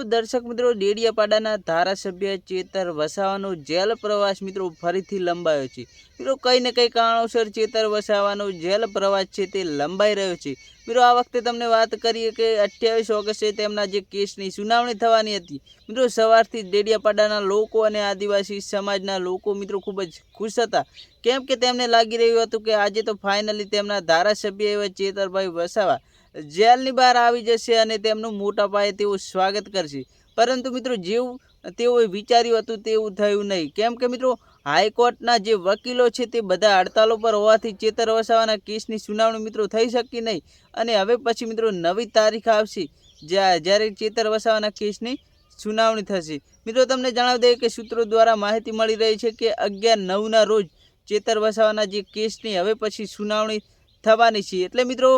તો દર્શક મિત્રો, ડેડિયાપાડાના ધારાસભ્ય ચેતર વસાવાનો જેલ પ્રવાસ મિત્રો ફરીથી લંબાયો છે. મિત્રો, કંઈ ને કંઈ કારણોસર ચેતર વસાવાનો જેલ પ્રવાસ છે તે લંબાઈ રહ્યો છે. મિત્રો, આ વખતે તમને વાત કરીએ કે અઠ્યાવીસ ઓગસ્ટે તેમના જે કેસની સુનાવણી થવાની હતી. મિત્રો, સવારથી ડેડિયાપાડાના લોકો અને આદિવાસી સમાજના લોકો મિત્રો ખૂબ જ ખુશ હતા. કેમ કે તેમને લાગી રહ્યું હતું કે આજે તો ફાઇનલી તેમના ધારાસભ્ય એવા ચેતરભાઈ વસાવા જેલની બહાર આવી જશે અને તેમનું મોટા પાયે તેઓ સ્વાગત કરશે. પરંતુ મિત્રો, જેવું તેઓએ વિચાર્યું હતું તેવું થયું નહીં. કેમ કે મિત્રો, હાઈકોર્ટના જે વકીલો છે તે બધા હડતાલો પર હોવાથી ચેતર વસાવાના કેસની સુનાવણી મિત્રો થઈ શકી નહીં. અને હવે પછી મિત્રો, નવી તારીખ આવશે, જ્યાં જ્યારે ચેતર વસાવાના કેસની સુનાવણી થશે. મિત્રો, તમને જણાવી દઈએ કે સૂત્રો દ્વારા માહિતી મળી રહી છે કે અગિયાર નવના રોજ ચેતર વસાવાના જે કેસની હવે પછી સુનાવણી થવાની છે. એટલે મિત્રો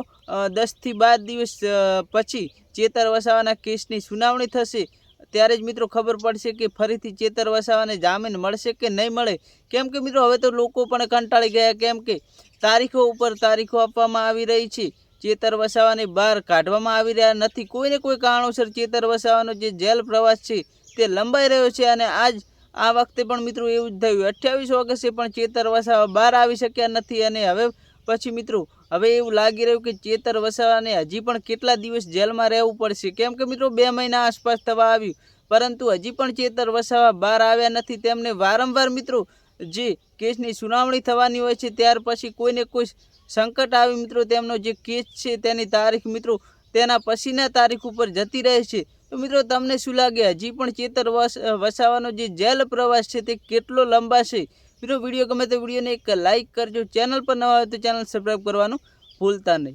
દસથી બાર દિવસ પછી ચેતર વસાવાના કેસની સુનાવણી થશે. ત્યારે જ મિત્રો ખબર પડશે કે ફરીથી ચેતર વસાવાને જામીન મળશે કે નહીં મળે. કેમ કે મિત્રો, હવે તો લોકો પણ કંટાળી ગયા કેમ કે તારીખો ઉપર તારીખો આપવામાં આવી રહી છે. ચેતર વસાવાને બહાર કાઢવામાં આવી રહ્યા નથી. કોઈને કોઈ કારણોસર ચેતર વસાવાનો જે જેલ પ્રવાસ છે તે લંબાઈ રહ્યો છે અને આજ આ વખતે પણ મિત્રો એવું જ થયું. અઠ્યાવીસ ઓગસ્ટે પણ ચેતર વસાવા બહાર આવી શક્યા નથી અને હવે પછી મિત્રો, હવે એવું લાગી રહ્યું કે ચેતર વસાવાને હજી પણ કેટલા દિવસ જેલમાં રહેવું પડશે? કેમ કે મિત્રો, બે મહિના આસપાસ થવા આવ્યું. પરંતુ હજી પણ ચેતર વસાવા બહાર આવ્યા નથી. તેમને વારંવાર મિત્રો, જે કેસની સુનાવણી થવાની હોય છે, ત્યાર પછી કોઈને કોઈ સંકટ આવી મિત્રો, તેમનો જે કેસ છે, તેની તારીખ મિત્રો, તેના પછીના તારીખ ઉપર જતી રહે છે. તો મિત્રો તમને શું લાગે? હજી પણ ચેતર વસ વસાવાનો જે જેલ પ્રવાસ છે તે કેટલો લંબાશે મિત્રો વીડિયો ગમે તો વિડીયોને એક લાઇક કરજો. ચેનલ પર નવા હોય તો ચેનલ સબસ્ક્રાઈબ કરવાનું ભૂલતા નહીં.